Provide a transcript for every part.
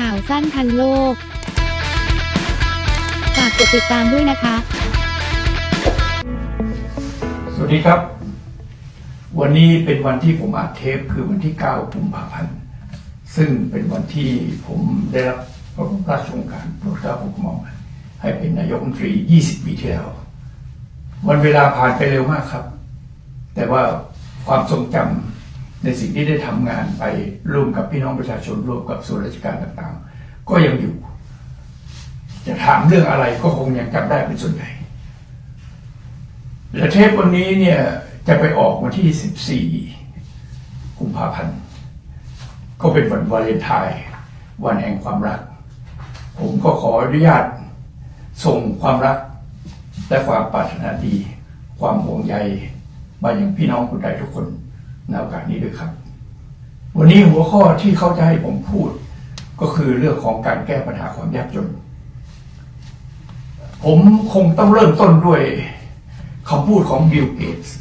ข่าวสั้นทันโลก ฝากกดติดตามด้วยนะคะ สวัสดีครับ วันนี้เป็นวันที่ผมอัดเทปคือวันที่ 9 กุมภาพันธ์ ซึ่งเป็นวันที่ผมได้รับพระราชโองการโปรดเกล้าโปรดกระหม่อมให้เป็นนายกรัฐมนตรี 20 ปีที่แล้ว วันเวลาผ่านไปเร็วมากครับ แต่ว่าความทรงจำ ในสิ่งที่ได้ทำงานไปร่วมกับพี่น้องประชาชนร่วมกับส่วนราชการต่างๆ ก็ยังอยู่ จะถามเรื่องอะไรก็คงยังจำได้เป็นส่วนใหญ่และเทปวันนี้เนี่ยจะไปออกวันที่ 14 กุมภาพันธ์ ก็เป็นวันวาเลนไทน์วันแห่งความรัก ผมก็ขออนุญาตส่งความรัก และความปรารถนาดี ความห่วงใยมาอย่างพี่น้องคนไทยทุกคน ในโอกาสนี้ด้วยครับ วันนี้หัวข้อที่เขาจะให้ผมพูด ก็คือเรื่องของการแก้ปัญหาความยากจน ผมคงต้องเริ่มต้นด้วยคำพูดของบิลเกตส์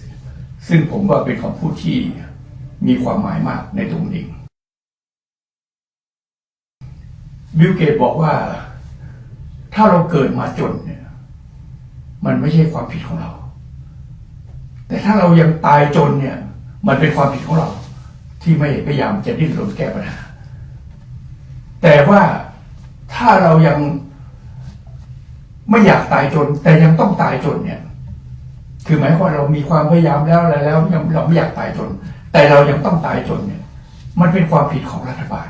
ซึ่งผมว่าเป็นคำพูดที่มีความหมายมากในตรงนี้บิลเกตบอกว่าถ้าเราเกิดมาจนเนี่ย มันไม่ใช่ความผิดของเรา แต่ถ้าเรายังตายจนเนี่ย มันเป็นความผิดของเรา ที่ไม่พยายามจะดิ้นรนแก้ปัญหา แต่ว่าถ้าเรายังไม่อยากตายจน แต่ยังต้องตายจนเนี่ย คือหมายความเรามีความพยายามแล้วอะไรแล้วยังเราไม่อยากตายจน แต่เรายังต้องตายจนเนี่ย มันเป็นความผิดของรัฐบาล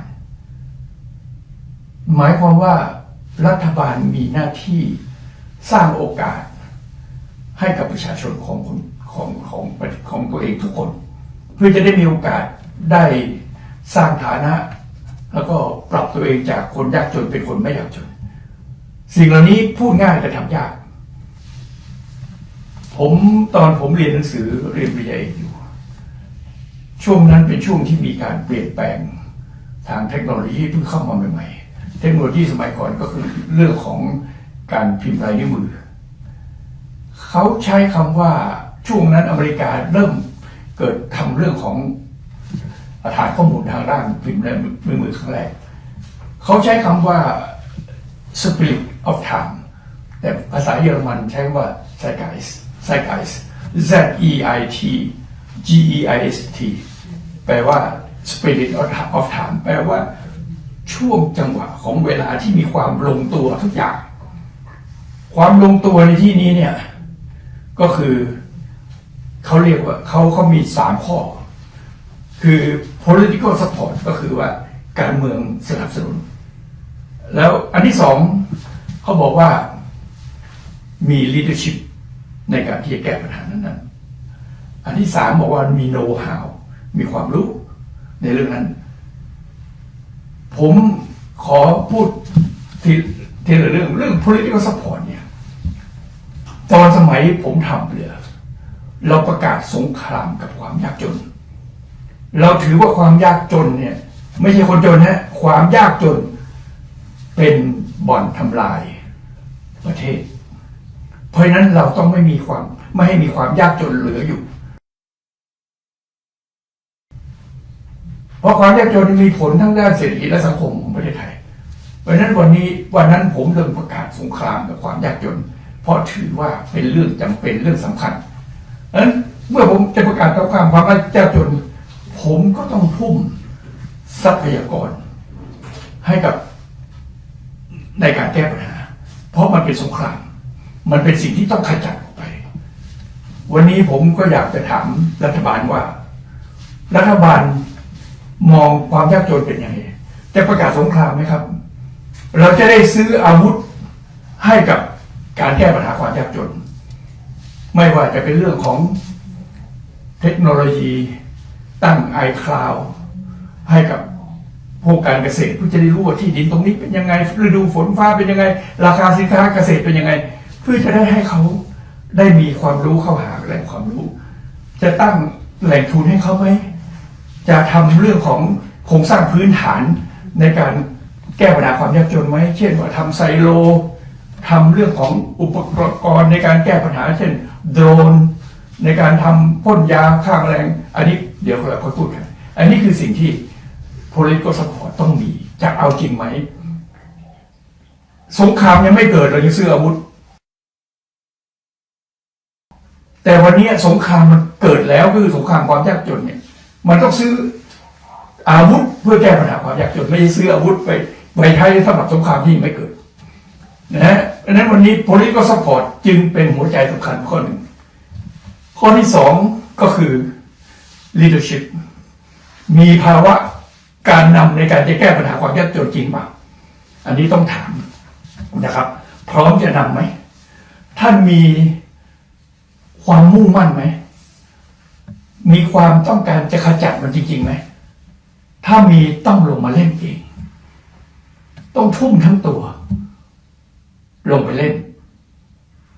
หมายความว่ารัฐบาลมีหน้าที่สร้างโอกาสให้กับประชาชนของคนของของของตัวเองทุกคน พื่อจะได้มีโอกาสได้สร้างฐานะ แล้วก็ปรับตัวเองจากคนยากจนเป็นคนไม่ยากจน สิ่งเหล่านี้พูดง่ายแต่ทำยาก ผมตอนผมเรียนหนังสือเรียนปริญญาเอกอยู่ ช่วงนั้นเป็นช่วงที่มีการเปลี่ยนแปลงทางเทคโนโลยีเพิ่งเข้ามาใหม่ๆ เทคโนโลยีสมัยก่อนก็คือเรื่องของการพิมพ์ลายนิ้วมือ เขาใช้คำว่าช่วงนั้นอเมริกาเริ่ม เกิดทำเรื่องของฐานข้อมูลทางด้านพิมพ์ลายนิ้วมือครั้งแรกเขาใช้คำว่า spirit of time แต่ภาษาเยอรมันใช้ว่า zeitgeist zeitgeist z e i t g e i s t แปลว่า spirit of time แปลว่าช่วงจังหวะของเวลาที่มีความลงตัวทุกอย่าง ความลงตัวในที่นี้เนี่ย ก็คือ เขาเรียกว่าเขาเขามีสามข้อ คือ political support ก็คือว่าการเมืองสนับสนุน แล้วอันที่สองเขาบอกว่ามี leadership ในการที่จะแก้ปัญหานั้น ๆ อันที่สามบอกว่ามี know how มีความรู้ในเรื่องนั้น ผมขอพูดทีทีละเรื่องเรื่อง political support เนี่ย ตอนสมัยผมทำเรือ เราประกาศสงครามกับความยากจน เราถือว่าความยากจนเนี่ย ไม่ใช่คนจนฮะความยากจนเป็นบ่อนทำลายประเทศ เพราะนั้นเราต้องไม่มีความไม่ให้มีความยากจนเหลืออยู่ เพราะความยากจนมีผลทั้งด้านเศรษฐกิจและสังคมของประเทศไทย เพราะฉะนั้นวันนี้วันนั้นผมเริ่มประกาศสงครามกับความยากจน เพราะถือว่าเป็นเรื่องจำเป็นเรื่องสำคัญ เพราะฉะนั้นเมื่อผมจะประกาศสงครามความยากจน ผมก็ต้องทุ่มทรัพยากร ให้กับในการแก้ปัญหา เพราะมันเป็นสงคราม มันเป็นสิ่งที่ต้องขจัดออกไป วันนี้ผมก็อยากจะถามรัฐบาลว่า รัฐบาลมองความยากจนเป็นยังไงจะประกาศสงครามไหมครับ เราจะได้ซื้ออาวุธให้กับการแก้ปัญหาความยากจน ไม่ว่าจะเป็นเรื่องของเทคโนโลยีตั้งไอคลาวให้กับพวกการเกษตรเพื่อจะได้รู้ว่าที่ดินตรงนี้เป็นยังไงฤดูฝนฟ้าเป็นยังไง ราคาสินค้าเกษตรเป็นยังไง เพื่อจะได้ให้เขาได้มีความรู้เข้าหาแหล่งความรู้ จะตั้งแหล่งทุนให้เขาไหมจะทำเรื่องของโครงสร้างพื้นฐานในการแก้ปัญหาความยากจนไหมเช่นว่าทำไซโลทำเรื่องของอุปกรณ์ในการแก้ปัญหาเช่น โดรนในการทำพ่นยาฆ่าแมลง อันนี้เดี๋ยวเราค่อยพูดกัน อันนี้คือสิ่งที่ political support ต้องมี จะเอาจริงไหม สงครามยังไม่เกิดเรายังซื้ออาวุธ แต่วันนี้สงครามมันเกิดแล้วคือสงครามความยากจนเนี่ย มันต้องซื้ออาวุธเพื่อแก้ปัญหาความยากจนไม่ใช่ซื้ออาวุธไปไปใช้สำหรับสงครามที่ยังไม่เกิด นะฮะดังนั้นวันนี้ political support จึงเป็นหัวใจสำคัญข้อหนึ่ง ข้อที่สองก็คือ leadership มีภาวะการนำในการจะแก้ปัญหาความยากจนจริงป่าอันนี้ต้องถามนะครับ พร้อมจะนำไหม ท่านมีความมุ่งมั่นไหม มีความต้องการจะขจัดมันจริงๆไหม ถ้ามีต้องลงมาเล่นเอง ต้องทุ่มทั้งตัว ลงไปเล่น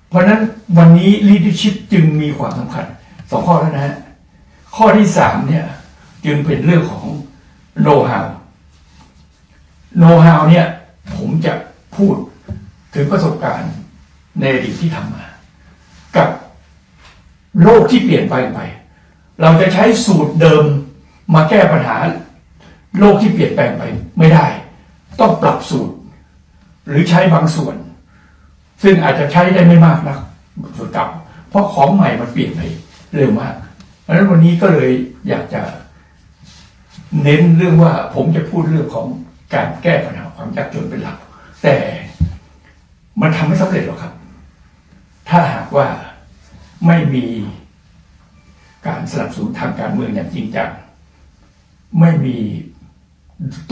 เพราะนั้นวันนี้ leadership จึงมีความสำคัญสองข้อแล้วนะฮะข้อที่สามเนี่ย จึงเป็นเรื่องของ know how know how เนี่ย ผมจะพูดถึงประสบการณ์ในอดีตที่ทำมา กับโลกที่เปลี่ยนไปไป เราจะใช้สูตรเดิมมาแก้ปัญหา โลกที่เปลี่ยนแปลงไปไม่ได้ ต้องปรับสูตร หรือใช้บางส่วน ซึ่งอาจจะใช้ได้ไม่มากนะส่วนเก่าเพราะของใหม่มันเปลี่ยนไปเร็วมากเพราะฉะนั้นวันนี้ก็เลยอยากจะ เน้นเรื่องว่าผมจะพูดเรื่องของการแก้ปัญหาความยากจนเป็นหลัก แต่มันทำไม่สำเร็จหรอกครับ ถ้าหากว่าไม่มีการสนับสนุนทางการเมืองอย่างจริงจังไม่มี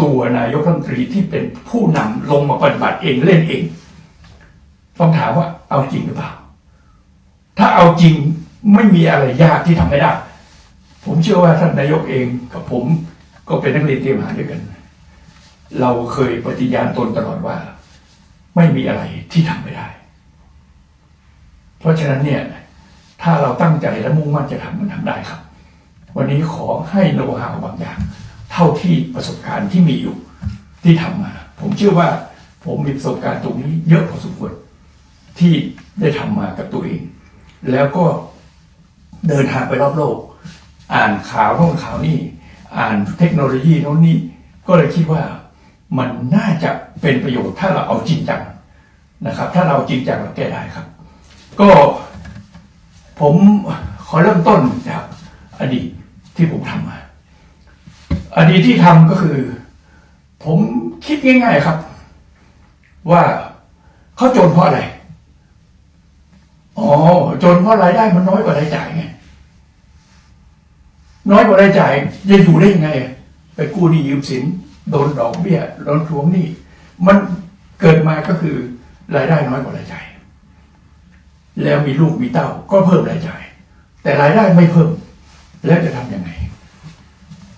ตัวนายกรัฐมนตรีที่เป็นผู้นำลงมาปฏิบัติเองเล่นเอง ต้องถามว่าเอาจริงหรือเปล่า ถ้าเอาจริงไม่มีอะไรยากที่ทำไม่ได้ ผมเชื่อว่าท่านนายกเองกับผมก็เป็นนักเรียนเตรียมหารด้วยกัน เราเคยปฏิญาณตนตลอดว่า ไม่มีอะไรที่ทำไม่ได้ เพราะฉะนั้นเนี่ย ถ้าเราตั้งใจและมุ่งมั่นจะทำมันทำได้ครับ วันนี้ขอให้โน้ตฮาบางอย่าง เท่าที่ประสบการณ์ที่มีอยู่ที่ทำมา ผมเชื่อว่าผมมีประสบการณ์ตรงนี้เยอะพอสมควร ที่ได้ทำมากับตัวเอง แล้วก็เดินทางไปรอบโลก อ่านข่าวโน่นข่าวนี่อ่านเทคโนโลยีโน่นนี่ก็เลยคิดว่ามันน่าจะเป็นประโยชน์ถ้าเราเอาจริงจังนะครับ ถ้าเราจริงจังเราแก้ได้ครับ ก็ผมขอเริ่มต้นจากอดีตที่ผมทำมา อดีตที่ทำก็คือ ผมคิดง่าย ๆครับ ว่าเขาจนเพราะอะไร อ๋อจนเพราะรายได้มันน้อยกว่ารายจ่ายไงน้อยกว่ารายจ่ายจะอยู่ได้ยังไง ไปกู้หนี้ยืมสินโดนดอกเบี้ยโดนทวงหนี้มันเกิดมาก็คือรายได้น้อยกว่ารายจ่าย แล้วมีลูกมีเต้าก็เพิ่มรายจ่าย แต่รายได้ไม่เพิ่ม แล้วจะทำยังไง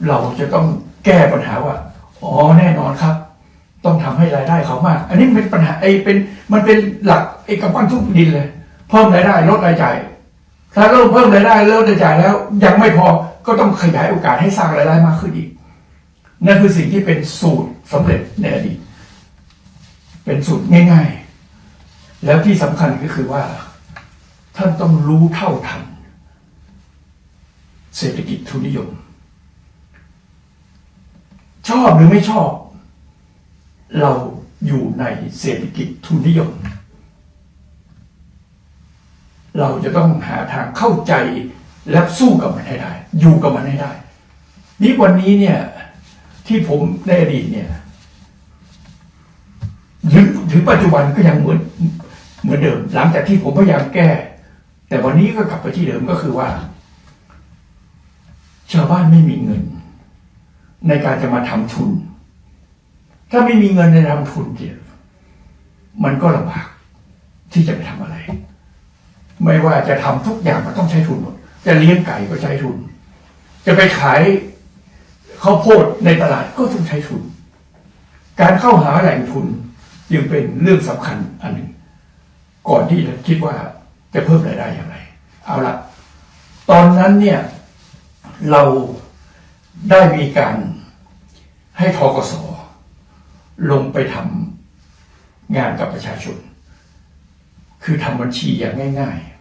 เราจะต้องแก้ปัญหาว่าอ๋อแน่นอนครับ ต้องทำให้รายได้เขามาก อันนี้เป็นปัญหาไอ้เป็นมันเป็นหลักไอ้กำปั้นทุกดินเลย เพิ่มรายได้ลดรายจ่ายถ้าเราเพิ่มรายได้ลดรายจ่ายแล้ว ยังไม่พอก็ต้องขยายโอกาสให้สร้างรายได้มากขึ้นอีก นั่นคือสิ่งที่เป็นสูตรสำเร็จในอดีต เป็นสูตรง่าย ๆ แล้วที่สำคัญก็คือว่า ท่านต้องรู้เท่าทัน เศรษฐกิจทุนนิยม ชอบหรือไม่ชอบ เราอยู่ในเศรษฐกิจทุนนิยม เราจะต้องหาทางเข้าใจและสู้กับมันให้ได้ อยู่กับมันให้ได้ นี่วันนี้เนี่ย ที่ผมในอดีตเนี่ยถึงถึงปัจจุบันก็ยังเหมือนเหมือนเดิม หลังจากที่ผมพยายามแก้ แต่วันนี้ก็กลับไปที่เดิมก็คือว่า ชาวบ้านไม่มีเงิน ในการจะมาทำทุน ถ้าไม่มีเงินในทำทุนเนี่ยมันก็ลำบากที่จะไปทำอะไร ไม่ว่าจะทำทุกอย่างมันต้องใช้ทุนหมดจะเลี้ยงไก่ก็ใช้ทุน จะไปขายข้าวโพดในตลาดก็ต้องใช้ทุน การเข้าหาแหล่งทุนจึงเป็นเรื่องสำคัญอันหนึ่ง ก่อนที่จะคิดว่าจะเพิ่มรายได้อย่างไร เอาละตอนนั้นเนี่ยเราได้มีการให้ทกสลงไปทำงานกับประชาชน คือทำบัญชีอย่างง่าย ๆ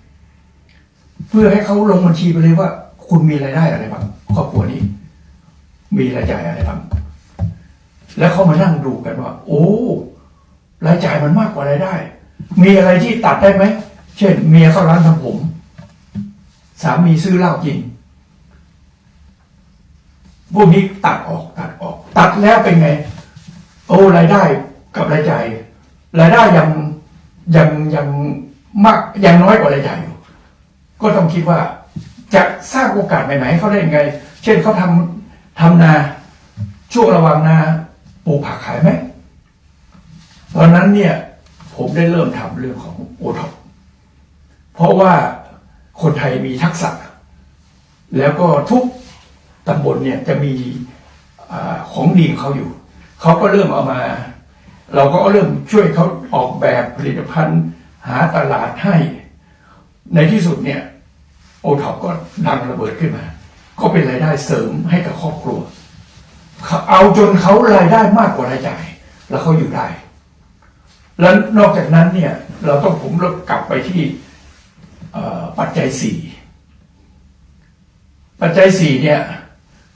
เพื่อให้เขาลงบัญชีไปเลยว่า คุณมีรายได้อะไรบ้างครอบครัวนี้ มีรายจ่ายอะไรบ้างแล้วเขามานั่งดูกันว่า โอ้รายจ่ายมันมากกว่ารายได้ มีอะไรที่ตัดได้ไหมเช่น เมียเข้าร้านทำผม สามีซื้อเหล้ากินพวกนี้ตัดออกตัดออก ตัดแล้วเป็นไง โอ้รายได้กับรายจ่ายรายได้ยังยังยังมากยังน้อยกว่ารายจ่าย ก็ต้องคิดว่า จะสร้างโอกาสใหม่ๆให้เขาได้ยังไง เช่นเขาทำทำนาช่วงระหว่างนาปลูกผักขายไหมตอนนั้นเนี่ย ผมได้เริ่มทำเรื่องของโอท็อปเพราะว่าคนไทยมีทักษะ แล้วก็ทุกตำบลเนี่ยจะมีอของดีของเขาอยู่ เขาก็เริ่มเอามา เราก็เริ่มช่วยเขาออกแบบผลิตภัณฑ์ หาตลาดให้ ในที่สุดเนี่ย โอท็อปก็ดังระเบิดขึ้นมา ก็เป็นรายได้เสริมให้กับครอบครัว เอาจนเขารายได้มากกว่ารายจ่าย แล้วเขาอยู่ได้ แล้วนอกจากนั้นเนี่ย เราต้องผมเรากลับไปที่ปัจจัยสี่ปัจจัยสี่เนี่ย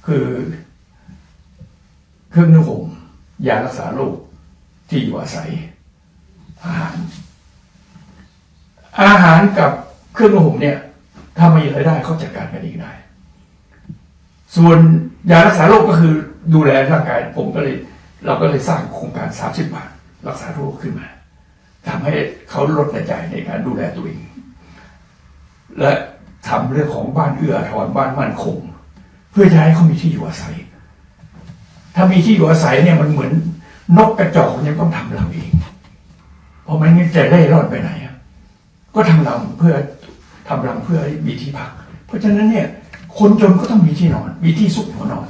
คือเครื่องนุ่งห่มยารักษาโรคที่อยู่อาศัย อาหาร อาหารกับเครื่องนุ่งห่มเนี่ย ถ้าไมีรายได้เขาจัดการกันเองได้ ส่วนยารักษาโรคก็คือดูแลร่างกาย ผมก็เลย เราก็เลยสร้างโครงการ 30 บาท รักษาโรคขึ้นมาทำให้เขาลดรายจ่ายในการดูแลตัวเอง และทำเรื่องของบ้านเอื้อถอาทรบ้านมั่นคง เพื่อจะให้เขามีที่อยู่อาศัย ถ้ามีที่อยู่อาศัยเนี่ยมันเหมือนนกกระจอกยังต้องทำรังเอง เพราะไม่งั้นจะเล่ร่อนไปไหนก็ทำรังเพื่อ ทำรังเพื่อให้มีที่พัก เพราะฉะนั้นเนี่ยคนจนก็ต้องมีที่นอน มีที่สุขหัวนอน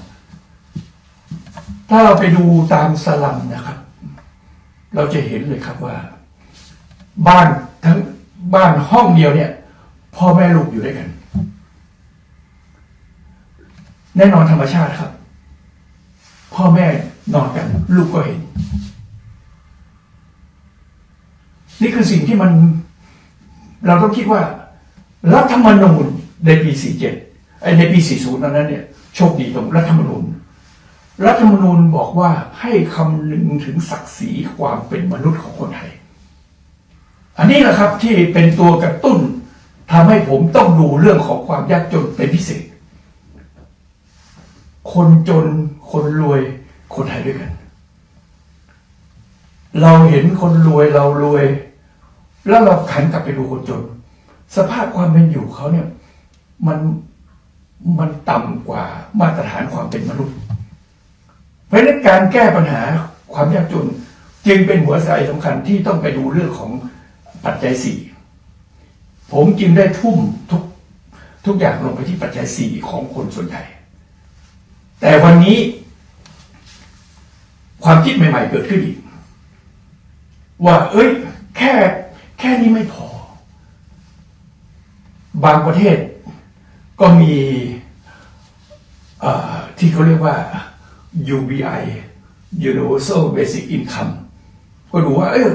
ถ้าเราไปดูตามสลัมนะครับ เราจะเห็นเลยครับว่า บ้านทั้งบ้านห้องเดียวเนี่ยพ่อแม่ลูกอยู่ด้วยกัน แน่นอนธรรมชาติครับ พ่อแม่นอนกันลูกก็เห็น นี่คือสิ่งที่มัน เราต้องคิดว่า รัฐธรรมนูญในปี 47ในปี 40นั้นเนี่ยโชคดีตรงรัฐธรรมนูญ รัฐธรรมนูญบอกว่าให้คำนึงถึงศักดิ์ศรีความเป็นมนุษย์ของคนไทย อันนี้แหละครับที่เป็นตัวกระตุ้นทำให้ผมต้องดูเรื่องของความยากจนเป็นพิเศษ คนจนคนรวยคนไทยด้วยกัน เราเห็นคนรวยเรารวย แล้วเราขันกลับไปดูคนจน สภาพความเป็นอยู่เขาเนี่ยมันมันต่ำกว่ามาตรฐานความเป็นมนุษย์ เพราะฉะนั้นการแก้ปัญหาความยากจนจึงเป็นหัวใจสำคัญที่ต้องไปดูเรื่องของปัจจัยสี่ผมจึงได้ทุ่มทุกทุกอย่างลงไปที่ปัจจัยสี่ของคนส่วนใหญ่ แต่วันนี้ ความคิดใหม่ ๆ เกิดขึ้นอีก ว่า เอ้ย แค่แค่นี้ไม่พอ บางประเทศก็มีที่เขาเรียกว่า UBI Universal Basic Income ก็ดูว่า เออ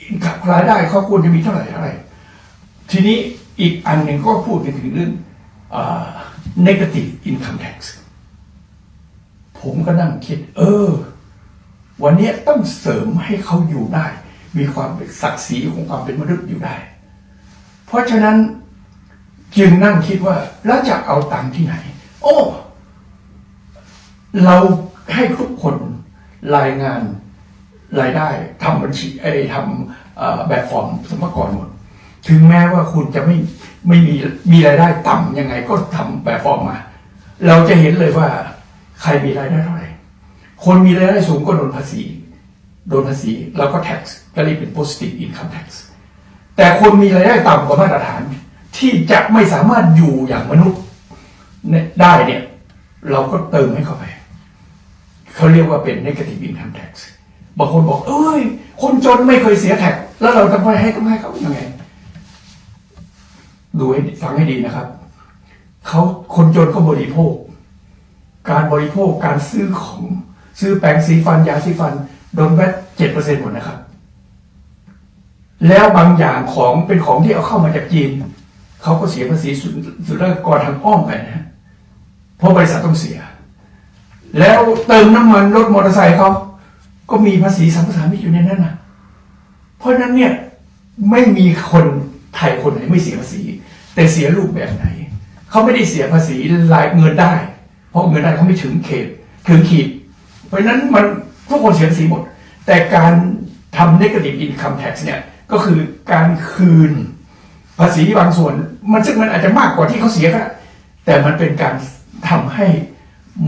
อินคัรายได้เขาควรจะมีเท่าไหร่เท่าไหร่ ทีนี้อีกอันหนึ่งก็พูดกันถึงเรื่อง negative income tax ผมก็นั่งคิด เออ วันนี้ต้องเสริมให้เขาอยู่ได้ มีความศักดิ์ศรีของความเป็นมนุษย์อยู่ได้ เพราะฉะนั้น จึงนั่งคิดว่าแล้วจะเอาตังค์ที่ไหน โอ้ เราให้ทุกคนรายงานรายได้ทำบัญชีไอ้ทำแบบฟอร์มสมรกรหมดถึงแม้ว่าคุณจะไม่ไม่มีมีรายได้ต่ำยังไง ก็ทำแบบฟอร์มมา เราจะเห็นเลยว่า ใครมีรายได้เท่าไหร่คนมีรายได้สูงก็โดนภาษี โดนภาษีแล้วก็ tax ก็เรียกเป็น positive income tax แต่คนมีรายได้ต่ำกว่ามาตรฐาน ที่จะไม่สามารถอยู่อย่างมนุษย์ได้เนี่ย เราก็เติมให้เข้าไป เขาเรียกว่าเป็น negative income tax บางคนบอก เอ้ย คนจนไม่เคยเสียแท็ก แล้วเราจะไปให้ต้องให้เขายังไง ดูให้ฟังให้ดีนะครับ เขาคนจนก็บริโภค การบริโภคการซื้อของซื้อแปรงสีฟันยาสีฟันโดนแวดเจ็ดเปอร์เซ็นต์หมดนะครับ แล้วบางอย่างของเป็นของที่เอาเข้ามาจากจีน เขาก็เสียภาษีสุสุลกากรทางอ้อมไปนะเพราะบริษัทต้องเสีย แล้วเติมน้ำมันรถมอเตอร์ไซค์เขาก็มีภาษีสัมปทานมิตอยู่ในนั้นนะเพราะฉะนั้นเนี่ยไม่มีคนไทยคนไหนไม่เสียภาษี แต่เสียรูปแบบไหน เขาไม่ได้เสียภาษีรายเงินได้ เพราะเงินได้เขาไม่ถึงเขตถึงขีด เพราะฉะนั้นมันทุกคนเสียภาษีหมด แต่การทำ negative income tax เนี่ยก็คือการคืน ภาษีบางส่วน มันซึ่งมันอาจจะมากกว่าที่เขาเสียก็แต่มันเป็นการทำให้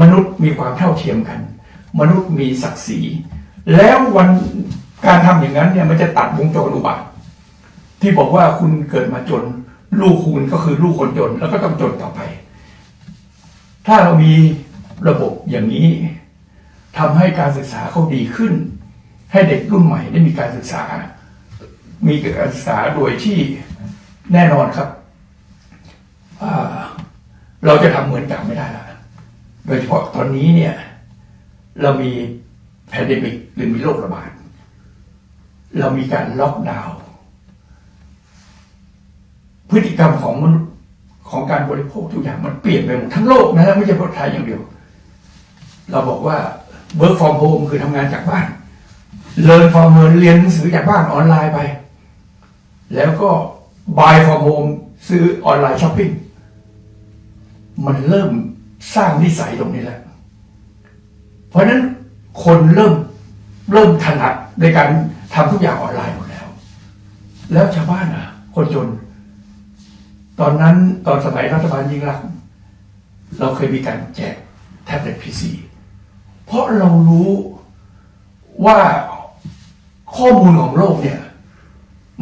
มนุษย์มีความเท่าเทียมกัน มนุษย์มีศักดิ์ศรี แล้ววันการทำอย่างนั้นเนี่ยมันจะตัดวงจรอุบาทที่บอกว่าคุณเกิดมาจน ลูกคุณก็คือลูกคนจน แล้วก็ต้องจนต่อไป ถ้าเรามีระบบอย่างนี้ทำให้การศึกษาเขาดีขึ้น ให้เด็กรุ่นใหม่ได้มีการศึกษา มีการศึกษาโดยที่ แน่นอนครับเราจะทำเหมือนเก่าไม่ได้แล้วโดยเฉพาะตอนนี้เนี่ย เรามีแพนเดมิกหรือมีโรคระบาด เรามีการล็อกดาวน์พฤติกรรมของมนุษย์ของการบริโภคทุกอย่างมันเปลี่ยนไปหมดทั้งโลกนะฮะไม่ใช่ประเทศไทยอย่างเดียว เราบอกว่า work from home คือทำงานจากบ้าน learn from home เรียนหนังสือจากบ้านออนไลน์ไป แล้วก็ buy from home ซื้อออนไลน์ช้อปปิ้งมันเริ่มสร้างนิสัยตรงนี้แล้วเพราะนั้นคนเริ่มเริ่มถนัดในการทำทุกอย่างออนไลน์หมดแล้ว แล้วชาวบ้านอะ คนจน ตอนนั้นตอนสมัยรัฐบาลยิ่งรัก เราเคยมีการแจกแท็บเล็ตพีซีเพราะเรารู้ว่าข้อมูลของโลกเนี่ย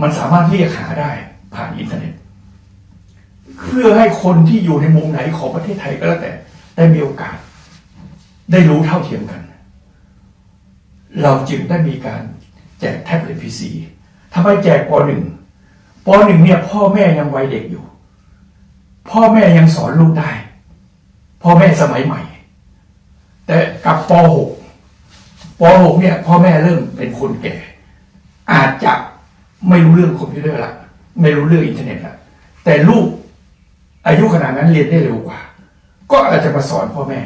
มันสามารถเรียกหาได้ ผ่านอินเทอร์เน็ต เพื่อให้คนที่อยู่ในมุมไหนของประเทศไทยก็แล้วแต่ ได้มีโอกาส ได้รู้เท่าเทียมกัน เราจึงได้มีการแจกแท็บเล็ตพีซีทำไมแจกปหนึ่งปหนึ่งเนี่ยพ่อแม่ยังวัยเด็กอยู่ พ่อแม่ยังสอนลูกได้ พ่อแม่สมัยใหม่ แต่กับปหกปหกเนี่ย พ่อแม่เริ่มเป็นคนแก่ อาจจะไม่รู้เรื่องคอมพิวเตอร์ละ ไม่รู้เรื่องอินเทอร์เน็ตละแต่ลูกอายุขนาดนั้นเรียนได้เร็วกว่า ก็อาจจะมาสอนพ่อแม่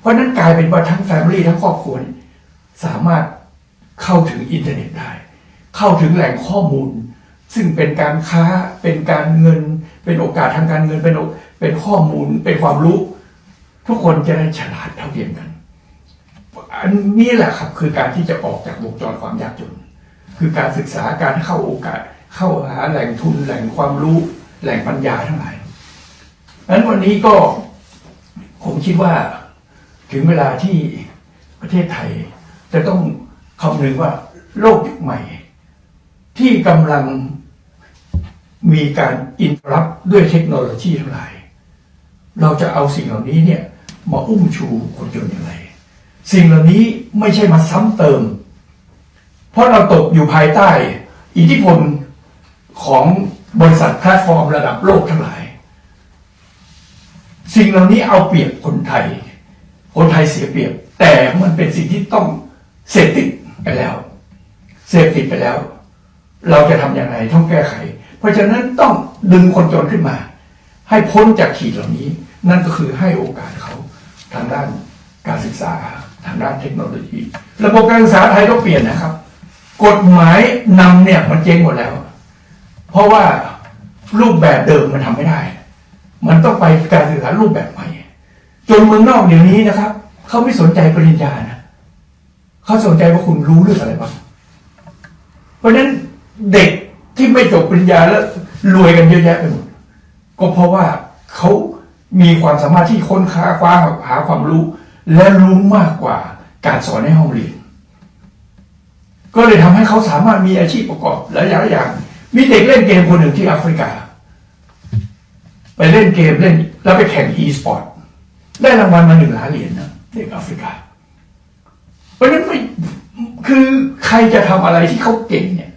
เพราะนั้นกลายเป็นว่าทั้งแฟมิลี่ทั้งครอบครัวสามารถเข้าถึงอินเทอร์เน็ตได้ เข้าถึงแหล่งข้อมูล ซึ่งเป็นการค้าเป็นการเงิน เป็นโอกาสทางการเงินเป็นเป็นข้อมูลเป็นความรู้ ทุกคนจะได้ฉลาดเท่าเทียมกันอันนี้แหละครับคือการที่จะออกจากวงจรความยากจน คือการศึกษาการเข้าโอกาส เข้าหาแหล่งทุนแหล่งความรู้แหล่งปัญญาทั้งหลายนั้นวันนี้ก็ผมคิดว่าถึงเวลาที่ประเทศไทย จะต้องคำนึงว่าโลกยุคใหม่ ที่กำลังมีการอินทรับด้วยเทคโนโลยีทั้งหลาย เราจะเอาสิ่งเหล่านี้เนี่ยมาอุ้มชูคนจนอย่างไร สิ่งเหล่านี้ไม่ใช่มาซ้ำเติม เพราะเราตกอยู่ภายใต้ อิทธิพล ของบริษัทแพลตฟอร์มระดับโลกทั้งหลาย สิ่งเหล่านี้เอาเปรียบคนไทย คนไทยเสียเปรียบ แต่มันเป็นสิ่งที่ต้องเสพติดไปแล้ว เสพติดไปแล้ว เราจะทำอย่างไรต้องแก้ไข เพราะฉะนั้นต้องดึงคนจนขึ้นมา ให้พ้นจากขีดเหล่านี้ นั่นก็คือให้โอกาสเขาทางด้านการศึกษาทางด้านเทคโนโลยี ระบบการศึกษาไทยต้องเปลี่ยนนะครับ กฎหมายนำเนี่ยมันเจ๊งหมดแล้ว เพราะว่ารูปแบบเดิมมันทำไม่ได้ มันต้องไปการศึกษารูปแบบใหม่ จนเมืองนอกเดี๋ยวนี้นะครับ เขาไม่สนใจปริญญานะเขาสนใจว่าคุณรู้เรื่องอะไรบ้าง เพราะฉะนั้นเด็กที่ไม่จบปริญญาแล้วรวยกันเยอะแยะไปหมด ก็เพราะว่าเขามีความสามารถที่ค้นค้าคว้าหาความรู้ และรู้มากกว่าการสอนในห้องเรียน ก็เลยทำให้เขาสามารถมีอาชีพประกอบหลายอย่าง มีเด็กเล่นเกมคนหนึ่งที่แอฟริกา ไปเล่นเกมเล่น แล้วไปแข่ง e-sport ได้รางวัลมาหนึ่งล้านเหรียญนะเด็กแอฟริกา เพราะฉะนั้นไม่คือใครจะทำอะไรที่เขาเก่งเนี่ย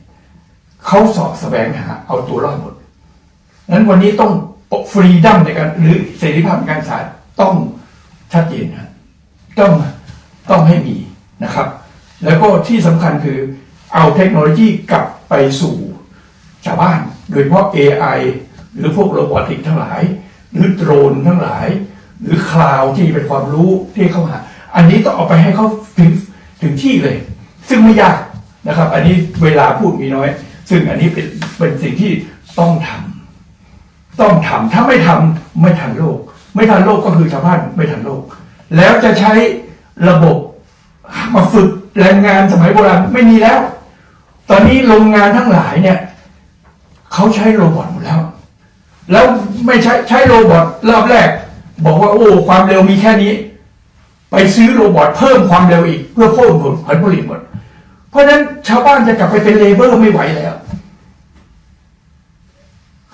เขาสอบแสวงหาเอาตัวรอดหมดนั้นวันนี้ต้องฟรีดัมในการหรือเสรีภาพในการศึกษาต้องชัดเจนนะต้องต้องให้มีนะครับ แล้วก็ที่สำคัญคือเอาเทคโนโลยีกลับไปสู่ ชาวบ้าน โดยเฉพาะ AI หรือพวกโรบอติกทั้งหลาย หรือโดรนทั้งหลาย หรือคลาวด์ที่เป็นความรู้ที่เขาหา อันนี้ต้องเอาไปให้เขาถึงถึงที่เลย ซึ่งไม่ยากนะครับ อันนี้เวลาพูดมีน้อย ซึ่งอันนี้เป็นเป็นสิ่งที่ต้องทำต้องทำถ้าไม่ทำไม่ทันโลก ไม่ทันโลกก็คือชาวบ้านไม่ทันโลก แล้วจะใช้ระบบมาฝึกแรงงานสมัยโบราณไม่มีแล้ว ตอนนี้โรงงานทั้งหลายเนี่ย เขาใช้โรบอทหมดแล้ว แล้วไม่ใช้ใช้โรบอทรอบแรก บอกว่าโอ้ความเร็วมีแค่นี้ ไปซื้อโรบอทเพิ่มความเร็วอีก เพื่อเพิ่มผลผลผลิตหมด เพราะฉะนั้นชาวบ้านจะกลับไปเป็นเลเบอร์ไม่ไหวแล้ว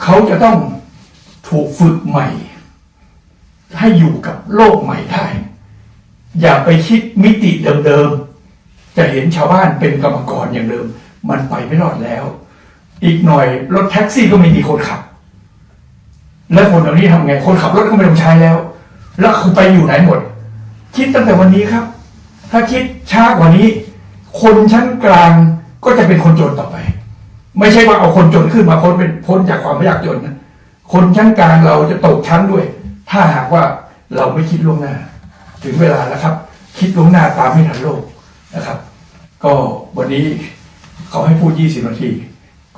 เขาจะต้องถูกฝึกใหม่ ให้อยู่กับโลกใหม่ได้ อย่าไปคิดมิติเดิมๆจะเห็นชาวบ้านเป็นกรรมกรอย่างเดิม มันไปไม่รอดแล้ว อีกหน่อยรถแท็กซี่ก็ไม่มีคนขับ แล้วคนเหล่านี้ทำไง คนขับรถก็ไม่ต้องใช้แล้ว แล้วคุณไปอยู่ไหนหมด คิดตั้งแต่วันนี้ครับ ถ้าคิดช้ากว่านี้ คนชั้นกลางก็จะเป็นคนจนต่อไป ไม่ใช่ว่าเอาคนจนขึ้นมาพ้นเป็นพ้นจากความยากจนนะคนชั้นกลางเราจะตกชั้นด้วย ถ้าหากว่าเราไม่คิดล่วงหน้า ถึงเวลาแล้วครับ คิดล่วงหน้าตามไม่ทันโลกนะครับ ก็วันนี้เขาให้พูด 20 นาที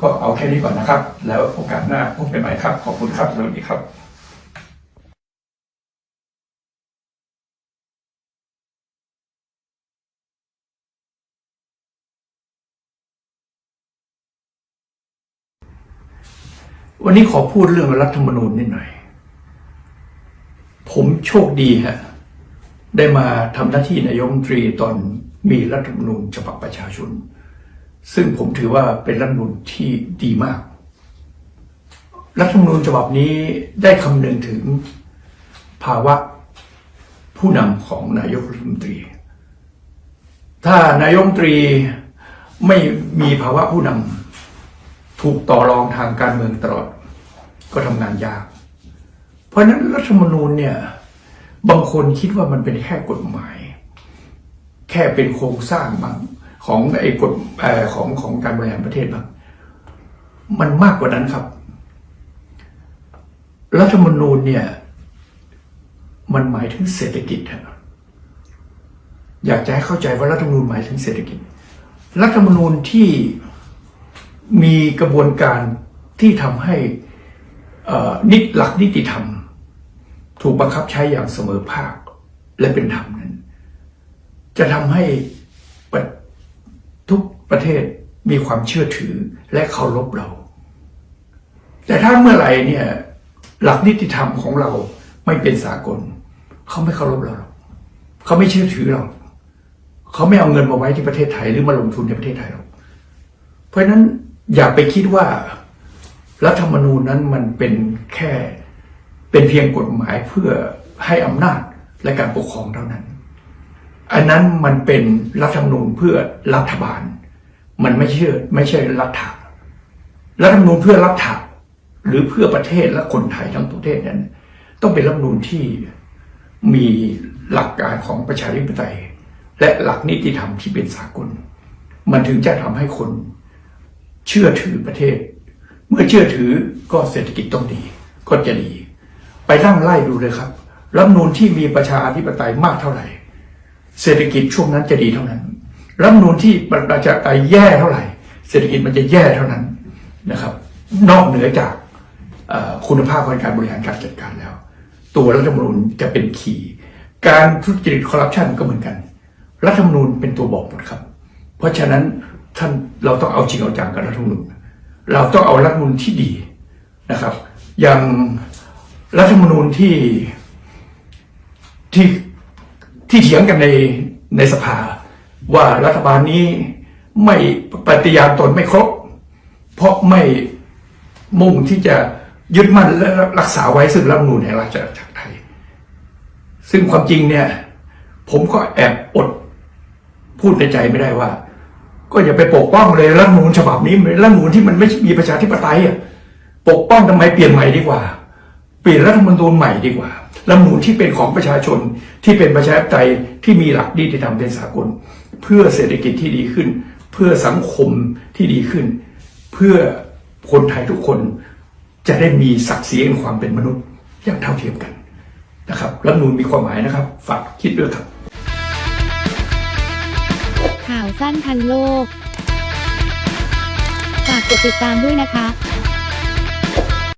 ก็เอาแค่นี้ก่อนนะครับ แล้วโอกาสหน้าพบกันใหม่ครับ ขอบคุณครับสวัสดีครับวันนี้ขอพูดเรื่องรัฐธรรมนูญนิดหน่อย ผมโชคดีฮะ ได้มาทำหน้าที่นายกรัฐมนตรีตอนมีรัฐธรรมนูญฉบับประชาชน ซึ่งผมถือว่าเป็นรัฐมนูญที่ดีมาก รัฐมนูญฉบับนี้ได้คำนึงถึงภาวะผู้นำของนายกรัฐมนตรี ถ้านายกรัฐมนตรีไม่มีภาวะผู้นำถูกต่อรองทางการเมืองตลอด ก็ทำงานยาก เพราะฉะนั้นรัฐธรรมนูญเนี่ย บางคนคิดว่ามันเป็นแค่กฎหมาย แค่เป็นโครงสร้างบาง ของไอ้กฎของของการบริหารประเทศบางมันมากกว่านั้นครับ รัฐธรรมนูญเนี่ย มันหมายถึงเศรษฐกิจอยากจะให้เข้าใจว่ารัฐธรรมนูญหมายถึงเศรษฐกิจ รัฐธรรมนูญที่มีกระบวนการที่ทำให้นิตหลักนิติธรรม ถูกบังคับใช้อย่างเสมอภาคและเป็นธรรมนั้น จะทำให้ ประเทศมีความเชื่อถือและเคารพเรา แต่ถ้าเมื่อไหร่เนี่ย หลักนิติธรรมของเราไม่เป็นสากล เขาไม่เคารพเรา เขาไม่เชื่อถือเรา เขาไม่เอาเงินมาไว้ที่ประเทศไทยหรือมาลงทุนในประเทศไทยหรอกเพราะฉะนั้นอย่าไปคิดว่ารัฐธรรมนูญนั้นมันเป็นแค่เป็นเพียงกฎหมายเพื่อให้อำนาจและการปกครองเท่านั้น อันนั้นมันเป็นรัฐธรรมนูญเพื่อรัฐบาล มันไม่เชื่อไม่ใช่รัฐารัฐธรรมนูญเพื่อรัฐาหรือเพื่อประเทศและคนไทยทั้งประเทศนั้น ต้องเป็นรัฐธรรมนูญที่มีหลักการของประชาธิปไตย และหลักนิติธรรมที่เป็นสากล มันถึงจะทำให้คนเชื่อถือประเทศ เมื่อเชื่อถือก็เศรษฐกิจต้องดีก็จะดี ไปนั่งไล่ดูเลยครับรัฐธรรมนูญที่มีประชาธิปไตยมากเท่าไหร่ เศรษฐกิจช่วงนั้นจะดีเท่านั้น รัฐมนูญที่ประชาธิปแย่เท่าไหร่ เศรษฐกิจมันจะแย่เท่านั้นนะครับ นอกเหนือจากคุณภาพของการบริหารการจัดการแล้ว ตัวรัฐธรรมนูญจะเป็นขีย์การทุจริตคอร์รัปชันก็เหมือนกัน รัฐธรรมนูญเป็นตัวบอกหมดครับ เพราะฉะนั้นท่านเราต้องเอาจริงเอาจังกับรัฐธรรมนูญเราต้องเอารัฐธรรมนูญที่ดีนะครับ อย่างรัฐธรรมนูญที่ที่ที่เถียงกันในในสภา ว่ารัฐบาลนี้ไม่ปฏิญาณตนไม่ครบ เพราะไม่มุ่งที่จะยึดมั่นและรักษาไว้ซึ่งรัฐมนูญแห่งราชอาณาจักรไทย ซึ่งความจริงเนี่ย ผมก็แอบอดพูดในใจไม่ได้ว่า ก็อย่าไปปกป้องเลยรัฐมนูญฉบับนี้รัฐมนูญที่มันไม่มีประชาธิปไตยอะปกป้องทำไมเปลี่ยนใหม่ดีกว่า เปลี่ยนรัฐธรรมนูญใหม่ดีกว่ารัฐมนูญที่เป็นของประชาชนที่เป็นประชาธิปไตยที่มีหลักนิติธรรมเป็นสากล เพื่อเศรษฐกิจที่ดีขึ้น เพื่อสังคมที่ดีขึ้น เพื่อคนไทยทุกคนจะได้มีศักดิ์ศรีในความเป็นมนุษย์อย่างเท่าเทียมกันนะครับรัฐมนูญมีความหมายนะครับ ฝากคิดด้วยครับ ข่าวสั้นทันโลก ฝากกดติดตามด้วยนะคะ